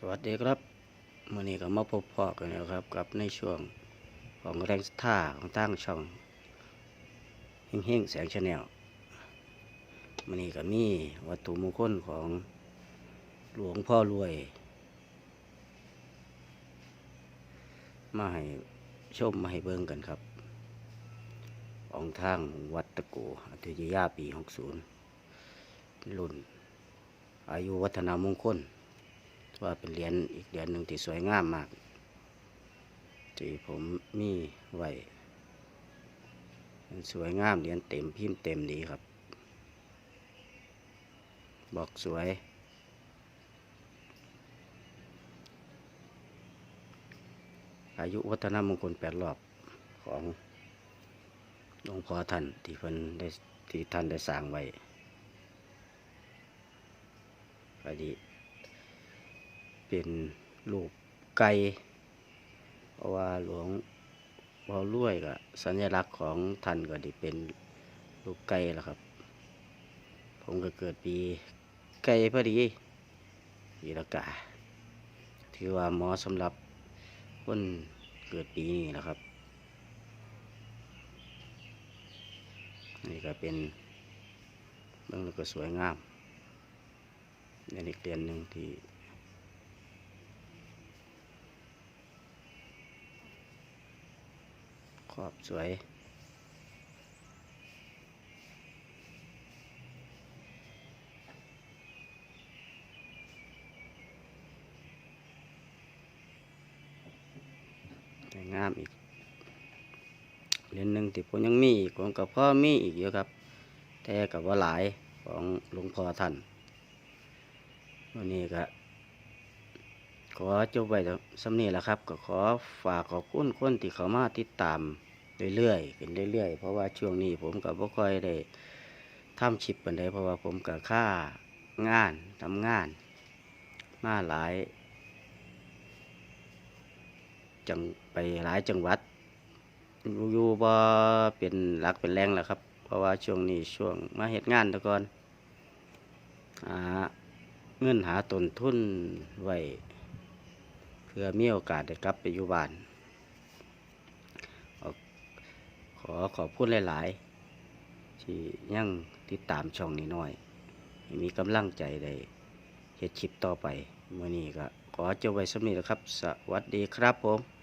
สวัสดีครับมื่อนี้ก็มาพบพ่อกันแล้วครับ กับในช่วงของแรงสท่าของตั้งช่องเฮงเฮงๆแสงชาแนลมื่อนี้ก็มีวัตถุมงคลของหลวงพ่อรวย มาให้ชมมาให้เบิ่งกันครับของทางวัดตะโกอัตยยาปี60รุ่น อายุวัฒนามงคล ว่าเป็นเหรียญอีกเหรียญหนึ่งที่สวยงามมากที่ผมมีไว้สวยงามเหรียญเต็มพิมพ์เต็มดีครับ บอกสวย อายุวัฒนมงคลแปดรอบของหลวงพ่อท่านที่เพิ่นได้ที่ท่านได้สร้างไว้ก็ดี เป็นรูปไก่เพราะว่าหลวงพ่อรวยก็สัญลักษณ์ของท่านก็ดีเป็นรูปไก่แล้วครับ ผมก็เกิดปีไก่พอดีปีละกาถือว่าหมาะสำหรับคนเกิดปีนี้นะครับนี่ก็เป็นเบื้องก็สวยงามนี่อีกเรียนหนึ่งที่ ข อบสวยสวยงามอีกเหรียญหนึ่งที่ผมยังมีอีกผมกับพ่อมีอีกเยอะครับ แต่กับว่าหลายของหลวงพ่อท่านวันนี้ก็ขอจบไว้สำนีแหละครับ ก็ขอฝากขอบคุณคนที่เขามาติดตาม เรื่อยๆเป็นเรื่อยๆ เพราะว่าช่วงนี้ผมกับบ่ค่อยได้ทำชิปปันใดเพราะว่าผมกับค่างานทำงาน มาหลาย จังไปหลายจังหวัดอยู่บ่เป็นหลักเป็นแรงแล้วครับ เพราะว่าช่วงนี้ช่วงมาเหตุงานตะก่อนหาเงินหาต้นทุนไว้เพื่อมีโอกาสได้กลับไปอยู่บ้านขอ ขอขอบคุณหลาย ๆ ที่ยังติดตามช่องนี้หน่อยให้มีกำลังใจได้เฮ็ดคลิปต่อไปเมื่อนี้ก็ขอจบไว้สำนี้แล้วครับ สวัสดีครับผม